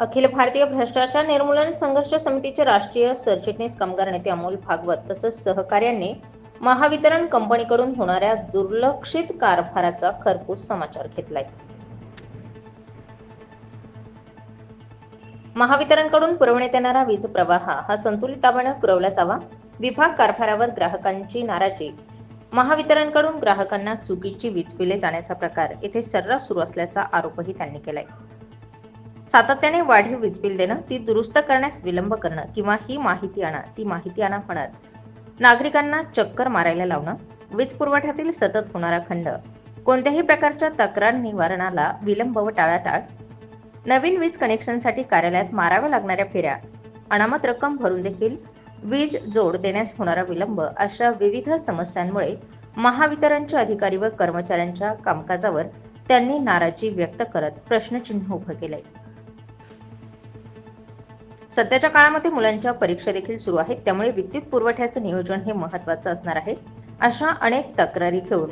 अखिल भारतीय भ्रष्टाचार निर्मूलन संघर्ष समितीचे राष्ट्रीय सरचिटणीस कामगार नेते अमोल भागवत तसंच सहकार्यांनी महावितरण कंपनीकडून होणाऱ्या दुर्लक्षित कारभाराचा खरपूस समाचार घेतलाय. महावितरणकडून पुरवण्यात येणारा वीज प्रवाह हा संतुलित दाबाने पुरवला जावा. विभाग कारभारावर ग्राहकांची नाराजी. महावितरणकडून ग्राहकांना चुकीची वीज बिले जाण्याचा प्रकार. येथे सर्रास सुरू असल्याचा आरोपही त्यांनी केलाय. सातत्याने वाढीव वीज बिल देणं ती दुरुस्त करण्यास विलंब करणं किंवा ही माहिती आणा ती माहिती आणा म्हणत नागरिकांना चक्कर मारायला लावणं वीज पुरवठ्यातील सतत होणारा खंड कोणत्याही प्रकारच्या तक्रार निवारणाला विलंब व टाळाटाळ नवीन वीज कनेक्शनसाठी कार्यालयात माराव्या लागणाऱ्या फेऱ्या अनामत रक्कम भरून देखील वीज जोड देण्यास होणारा विलंब अशा विविध समस्यांमुळे महावितरणचे अधिकारी व कर्मचाऱ्यांच्या कामकाजावर त्यांनी नाराजी व्यक्त करत प्रश्नचिन्ह उभं केलंय. सध्याच्या काळामध्ये मुलांच्या परीक्षा देखील सुरू आहेत. त्यामुळे विद्युत पुरवठ्याचं नियोजन हे महत्त्वाचं असणार आहे अशा अनेक तक्रारी घेऊन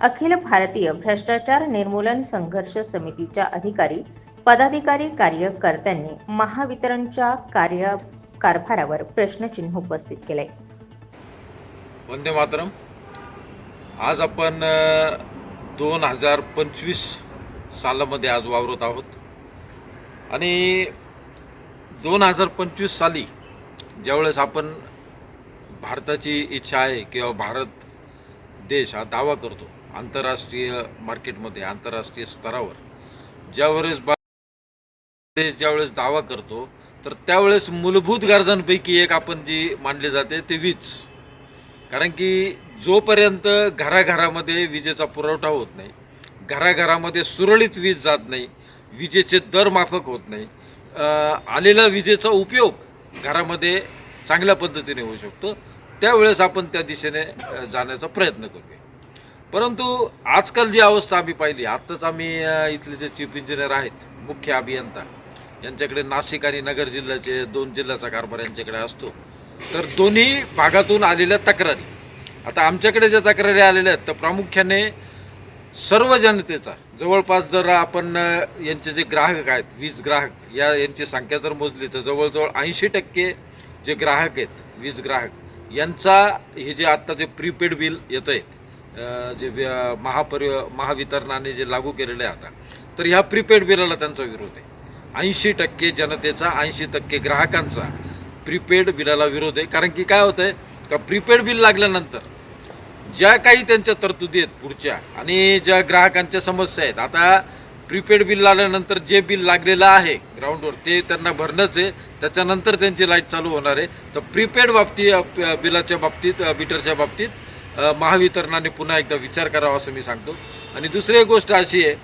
अखिल भारतीय भ्रष्टाचार निर्मूलन संघर्ष समितीच्या अधिकारी पदाधिकारी कार्यकर्त्यांनी महावितरणच्या कार्य कारभारावर प्रश्नचिन्ह उपस्थित केले वंदे मातरम. आज आपण दोन हजार पंचवीस सालामध्ये आज वावरत आहोत. आणि दोन हजार पंचवीस साली ज्यावेळेस आपण भारताची इच्छा आहे किंवा भारत देश हा दावा करतो आंतरराष्ट्रीय मार्केटमध्ये आंतरराष्ट्रीय स्तरावर ज्यावेळेस बा देश ज्यावेळेस दावा करतो तर त्यावेळेस मूलभूत गरजांपैकी एक आपण जी मानली जाते ते वीज. कारण की जोपर्यंत घराघरामध्ये विजेचा पुरवठा होत नाही घराघरामध्ये सुरळीत वीज जात नाही विजेचे दर माफक होत नाही आलेला विजेचा उपयोग घरामध्ये चांगल्या पद्धतीने होऊ शकतो. त्यावेळेस आपण त्या दिशेने जाण्याचा प्रयत्न करूया. परंतु आजकाल जी अवस्था आम्ही पाहिली आत्ताच आम्ही इथले जे चीफ इंजिनियर आहेत मुख्य अभियंता यांच्याकडे नाशिक आणि नगर जिल्ह्याचे दोन जिल्ह्याचा कारभार यांच्याकडे असतो तर दोन्ही भागातून आलेल्या तक्रारी आता आमच्याकडे ज्या तक्रारी आलेल्या आहेत तर प्रामुख्याने सर्व जनतेचा जवळपास जर आपण यांचे जे ग्राहक आहेत वीज ग्राहक या यांची संख्या जर मोजली तर जवळजवळ ऐंशी टक्के जे ग्राहक आहेत वीज ग्राहक यांचा हे जे आत्ता जे प्रीपेड बिल येतं आहे जे महापरि महावितरणाने जे लागू केलेले आहे आता तर ह्या प्रीपेड बिलाला त्यांचा विरोध आहे. ऐंशी टक्के जनतेचा ऐंशी टक्के ग्राहकांचा प्रीपेड बिलाला विरोध आहे. कारण की काय होतं आहे का प्रीपेड बिल लागल्यानंतर ज्या काही त्यांच्या तरतुदी आहेत पुढच्या आणि ज्या ग्राहकांच्या समस्या आहेत आता प्रीपेड बिल आल्यानंतर जे बिल लागलेलं आहे ग्राउंडवर ते त्यांना भरणंच आहे. त्याच्यानंतर त्यांची लाइट चालू होणार आहे. तर प्रीपेड बाबती बिलाच्या बाबतीत मीटरच्या बाबतीत महावितरणाने पुन्हा एकदा विचार करावा असं मी सांगतो. आणि दुसरी एक गोष्ट अशी आहे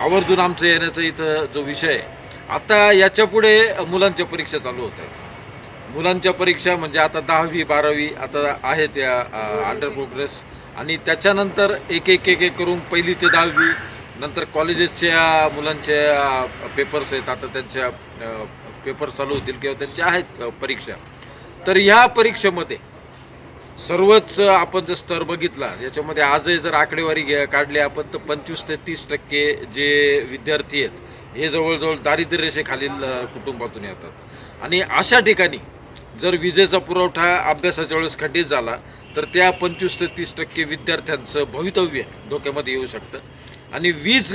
आवर्जून आमचं येण्याचा इथं जो विषय आहे आता याच्यापुढे मुलांच्या परीक्षा चालू होत आहेत. मुलांच्या परीक्षा म्हणजे आता दहावी बारावी आता आहेत या अंडर प्रोग्रेस आणि त्याच्यानंतर एक एक एक एक करून पहिली ते दहावी नंतर कॉलेजेसच्या मुलांच्या पेपर्स आहेत. आता त्यांच्या पेपर चालू होतील किंवा त्यांच्या आहेत परीक्षा. तर ह्या परीक्षेमध्ये सर्वच आपण जर स्तर बघितला याच्यामध्ये आजही जर आकडेवारी घ्या काढली आपण तर पंचवीस ते तीस टक्के जे विद्यार्थी आहेत हे जवळजवळ दारिद्र्यरेषेखालील कुटुंबातून येतात. आणि अशा ठिकाणी जर विजेचा पुरवठा अभ्यासाच्या वेळेस खंडित झाला तर त्या पंचवीस ते तीस टक्के विद्यार्थ्यांचं भवितव्य धोक्यामध्ये येऊ शकतं. आणि वीज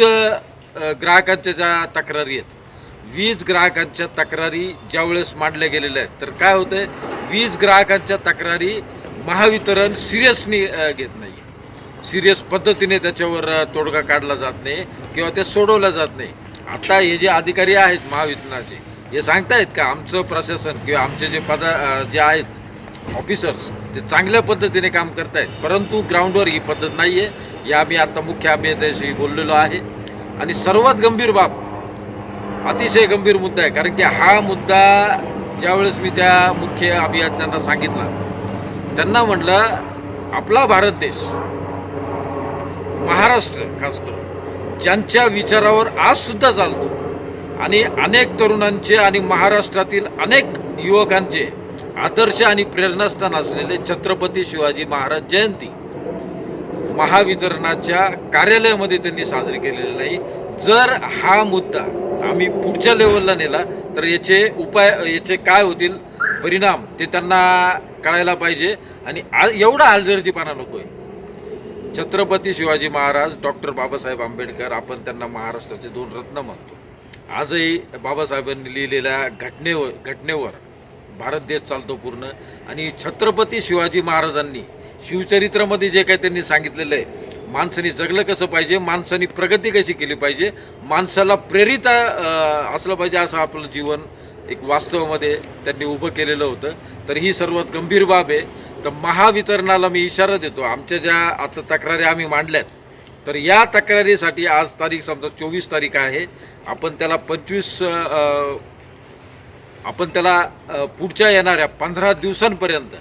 ग्राहकांच्या ज्या तक्रारी आहेत वीज ग्राहकांच्या तक्रारी ज्यावेळेस मांडल्या गेलेल्या आहेत तर काय होतं वीज ग्राहकांच्या तक्रारी महावितरण सिरियसनी घेत नाही सिरियस पद्धतीने त्याच्यावर तोडगा काढला जात नाही किंवा ते सोडवलं जात नाही. आता हे जे अधिकारी आहेत महावितरणाचे हे सांगतायत का आमचं प्रशासन किंवा आमचे जे पदा जे आहेत ऑफिसर्स ते चांगल्या पद्धतीने काम करतायत. परंतु ग्राउंडवर ही पद्धत नाही आहे या आम्ही आता मुख्य अभियंत्याशी बोललेलो आहे. आणि सर्वात गंभीर बाब अतिशय गंभीर मुद्दा आहे. कारण की हा मुद्दा ज्यावेळेस मी त्या मुख्य अभियंत्यांना सांगितला त्यांना म्हटलं आपला भारत देश महाराष्ट्र खास करून ज्यांच्या विचारावर आज सुद्धा चालतो आणि अनेक तरुणांचे आणि महाराष्ट्रातील अनेक युवकांचे आदर्श आणि प्रेरणास्थान असलेले छत्रपती शिवाजी महाराज जयंती महावितरणाच्या कार्यालयामध्ये त्यांनी साजरी केलेली नाही. जर हा मुद्दा आम्ही पुढच्या लेवलला नेला तर याचे उपाय याचे काय होतील? परिणाम ते त्यांना कळायला पाहिजे. आणि आ- एवढा हलगर्जीपणा नको आहे छत्रपती शिवाजी महाराज डॉक्टर बाबासाहेब आंबेडकर आपण त्यांना महाराष्ट्राचे दोन रत्न म्हणतो. आजही बाबासाहेबांनी लिहिलेल्या घटनेवर घटनेवर भारत देश चालतो पूर्ण. आणि छत्रपती शिवाजी महाराजांनी शिवचरित्रामध्ये जे काही त्यांनी सांगितलेलं आहे माणसाने जगलं कसं पाहिजे माणसाने प्रगती कशी केली पाहिजे माणसाला प्रेरित असलं पाहिजे असं आपलं जीवन एक वास्तवामध्ये त्यांनी उभं केलेलं होतं. तर ही सर्वात गंभीर बाब आहे. तर महावितरणाला मी इशारा देतो. आमच्या ज्या आता तक्रारी आम्ही मांडल्यात तर या तक्रारीसाठी आज तारीख समजा चोवीस तारीख आहे. आपण त्याला पंचवीस आपण त्याला पुढच्या येणाऱ्या पंधरा दिवसांपर्यंत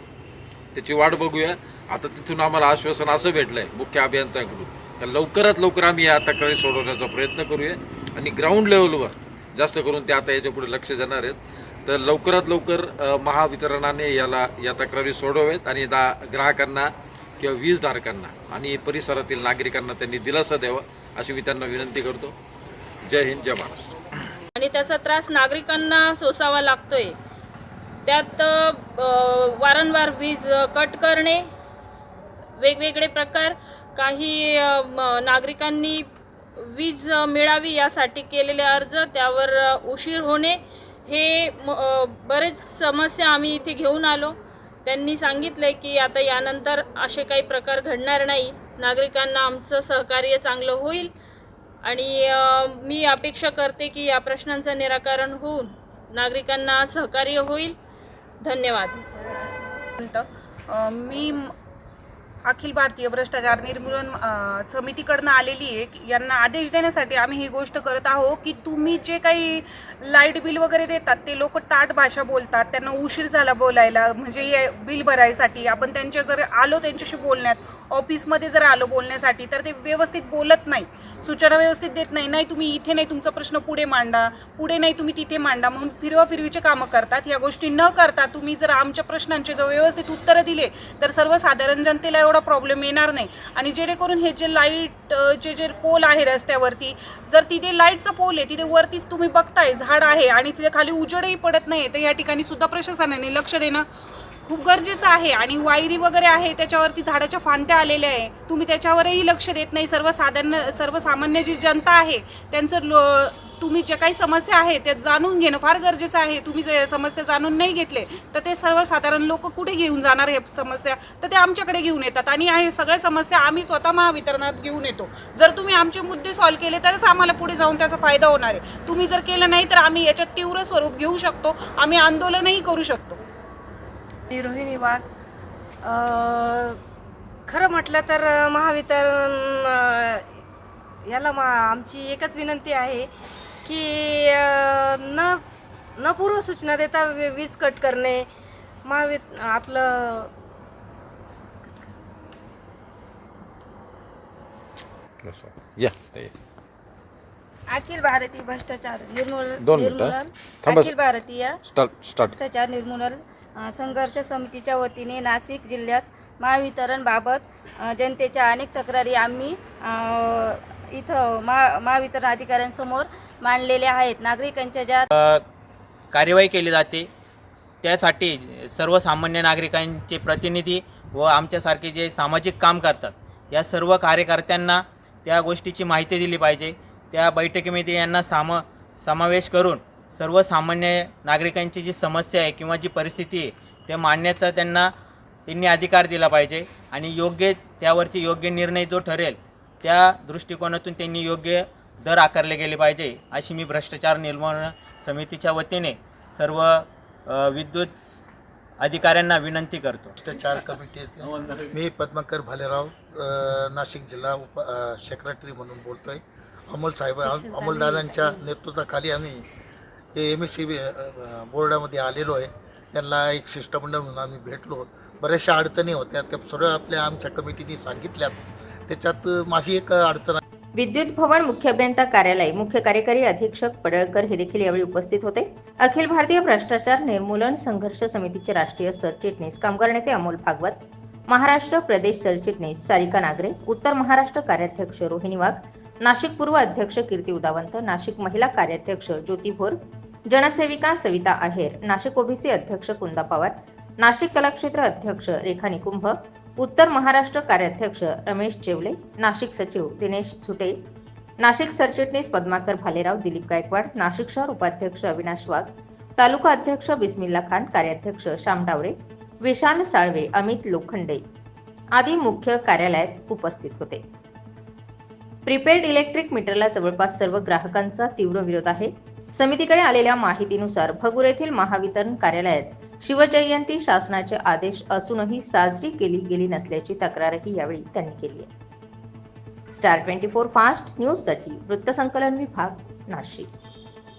त्याची वाट बघूया. आता तिथून आम्हाला आश्वासन असं भेटलं आहे मुख्य अभियंत्याकडून तर लवकरात लवकर आम्ही या तक्रारी सोडवण्याचा प्रयत्न करूया आणि ग्राउंड लेवलवर जास्त करून ते आता याच्यापुढे लक्ष देणार आहेत. तर लवकरात लवकर महावितरणाने याला या तक्रारी सोडवाव्यात आणि दा ग्राहकांना किंवा वीजधारकांना आणि परिसरातील नागरिकांना त्यांनी दिलासा द्यावा अशी मी त्यांना विनंती करतो. जय हिंद जय महाराष्ट्र. आणि त्याचा त्रास नागरिकांना सोसावा लागतोय. त्यात वारंवार वीज कट करणे वेगवेगळे प्रकार काही नागरिकांनी वीज मिळावी यासाठी केलेले अर्ज त्यावर उशीर होणे हे बरेच समस्या आम्ही इथे घेऊन आलो. त्यांनी सांगितले की आता यानंतर असे काही प्रकार घडणार नाही. नागरिकांना आमचं सहकार्य चांगलं होईल. आणि मी अपेक्षा करते की या प्रश्नांचं निराकरण होऊन नागरिकांना सहकार्य होईल. धन्यवाद. मी अखिल भारतीय भ्रष्टाचार निर्मूलन समितीकडनं आलेली आहे. यांना आदेश देण्यासाठी आम्ही ही गोष्ट करत आहोत की तुम्ही जे काही लाइट बिल वगैरे देतात ते लोक ताट भाषा बोलतात त्यांना उशीर झाला बोलायला. म्हणजे ये बिल भरायसाठी आपण त्यांच्या जर आलो त्यांच्याशी बोलण्यात ऑफिसमध्ये जर आलो बोलण्यासाठी तर ते व्यवस्थित बोलत नाही. सूचना व्यवस्थित देत नाही. नाही तुम्ही इथे नाही तुमचा प्रश्न पुढे मांडा. पुढे नाही तुम्ही तिथे मांडा. म्हणून फिरवा फिरवीचे कामं करतात. या गोष्टी न करता तुम्ही जर आमच्या प्रश्नांचे जर व्यवस्थित उत्तरं दिले तर सर्वसाधारण जनतेला एवढं प्रॉब्लेम येणार नाही. आणि जेणेकरून हे जे लाइट जे जे पोल आहे रस्त्यावरती जर तिथे लाईटचा पोल आहे तिथे वरतीच तुम्ही बघताय झाड आहे आणि तिथे खाली उजेडही पडत नाही तर या ठिकाणी सुद्धा प्रशासनाने लक्ष देणं खूप गरजेचं आहे. आणि वायरी वगैरे आहे त्याच्यावरती झाडाच्या फांत्या आलेल्या आहे. तुम्ही त्याच्यावरही लक्ष देत नाही. सर्वसाधारण सर्वसामान्य जी जनता आहे त्यांचं लो तुम्ही जे काही समस्या आहे ते जाणून घेणं फार गरजेचं आहे. तुम्ही जे समस्या जाणून नाही घेतले तर ते सर्वसाधारण लोक कुठे घेऊन जाणार हे समस्या? तर ते आमच्याकडे घेऊन येतात. आणि हे सगळ्या समस्या आम्ही स्वतः महावितरणात घेऊन येतो. जर तुम्ही आमचे मुद्दे सॉल्व्ह केले तरच आम्हाला पुढे जाऊन त्याचा फायदा होणार आहे. तुम्ही जर केलं नाही तर आम्ही याच्यात तीव्र स्वरूप घेऊ शकतो. आम्ही आंदोलनही करू शकतो. रोहिणी वाघ. खरं म्हटलं तर महावितरण याला मा आमची एकच विनंती आहे की न न पूर्वसूचना देता वीज कट करणे महावित आपलं या अखिल भारतीय भ्रष्टाचार निर्मूलन. निर्मूलन. अखिल भारतीय भ्रष्टाचार निर्मूलन संघर्ष समितीच्या वतीने नाशिक जिल्ह्यात महावितरणबाबत जनतेच्या अनेक तक्रारी आम्ही अ, इथं महा महावितरण अधिकाऱ्यांसमोर मांडलेले आहेत. नागरिकांच्या ज्या कार्यवाही केली जाते. त्यासाठी सर्वसामान्य नागरिकांचे प्रतिनिधी व आमच्यासारखे जे सामाजिक काम करतात या सर्व कार्यकर्त्यांना त्या गोष्टीची माहिती दिली पाहिजे. त्या बैठकीमध्ये यांना साम समावेश करून सर्वसामान्य नागरिकांची जी समस्या आहे किंवा जी परिस्थिती आहे ते मांडण्याचा त्यांना त्यांनी अधिकार दिला पाहिजे आणि योग्य त्यावरती योग्य निर्णय जो ठरेल त्या दृष्टिकोनातून त्यांनी योग्य दर आकारले गेले पाहिजे अशी मी भ्रष्टाचार निर्मूलन समितीच्या वतीने सर्व विद्युत अधिकाऱ्यांना विनंती करतो. भ्रष्टाचार कमिटी मी पद्माकर भालेराव नाशिक जिल्हा उप सेक्रेटरी म्हणून बोलतोय. अमोल साहेब अमोलदादांच्या नेतृत्वाखाली आम्ही हे एम एस सी बी बोर्डामध्ये आलेलो आहे. त्यांना एक शिष्टमंडळ म्हणून आम्ही भेटलो. बऱ्याचशा अडचणी होत्या. त्या सर्व आपल्या आमच्या कमिटीने सांगितल्यात. त्याच्यात माझी एक अडचण विद्युत भवन मुख्य अभियंता कार्यालय मुख्य कार्यकारी अधीक्षक पडळकर हे देखील यावेळी उपस्थित होते. अखिल भारतीय भ्रष्टाचार निर्मूलन संघर्ष समितीचे राष्ट्रीय सरचिटणीस कामगार नेते अमोल भागवत महाराष्ट्र प्रदेश सरचिटणीस सारिका नागरे उत्तर महाराष्ट्र कार्याध्यक्ष रोहिणी वाघ नाशिक पूर्व अध्यक्ष कीर्ती उदावंत नाशिक महिला कार्याध्यक्ष ज्योती भोर जनसेविका सविता आहेर नाशिक ओबीसी अध्यक्ष कुंदा पवार नाशिक कलाक्षेत्र अध्यक्ष रेखा निकुंभ उत्तर महाराष्ट्र कार्याध्यक्ष रमेश जेवले नाशिक सचिव दिनेश झुटे नाशिक सरचिटणीस पद्माकर भालेराव दिलीप गायकवाड नाशिक शहर उपाध्यक्ष अविनाश वाघ तालुका अध्यक्ष बिस्मिल्ला खान कार्याध्यक्ष श्याम डावरे विशाल साळवे अमित लोखंडे आदी मुख्य कार्यालयात उपस्थित होते. प्रीपेड इलेक्ट्रिक मीटरला जवळपास सर्व ग्राहकांचा तीव्र विरोध आहे. समितीकडे आलेल्या माहितीनुसार भगूर येथील महावितरण कार्यालयात शिवजयंती शासनाचे आदेश असूनही साजरी केली गेली नसल्याची तक्रारही यावेळी त्यांनी केली आहे. स्टार ट्वेंटी फोर फास्ट न्यूजसाठी वृत्तसंकलन विभाग नाशिक.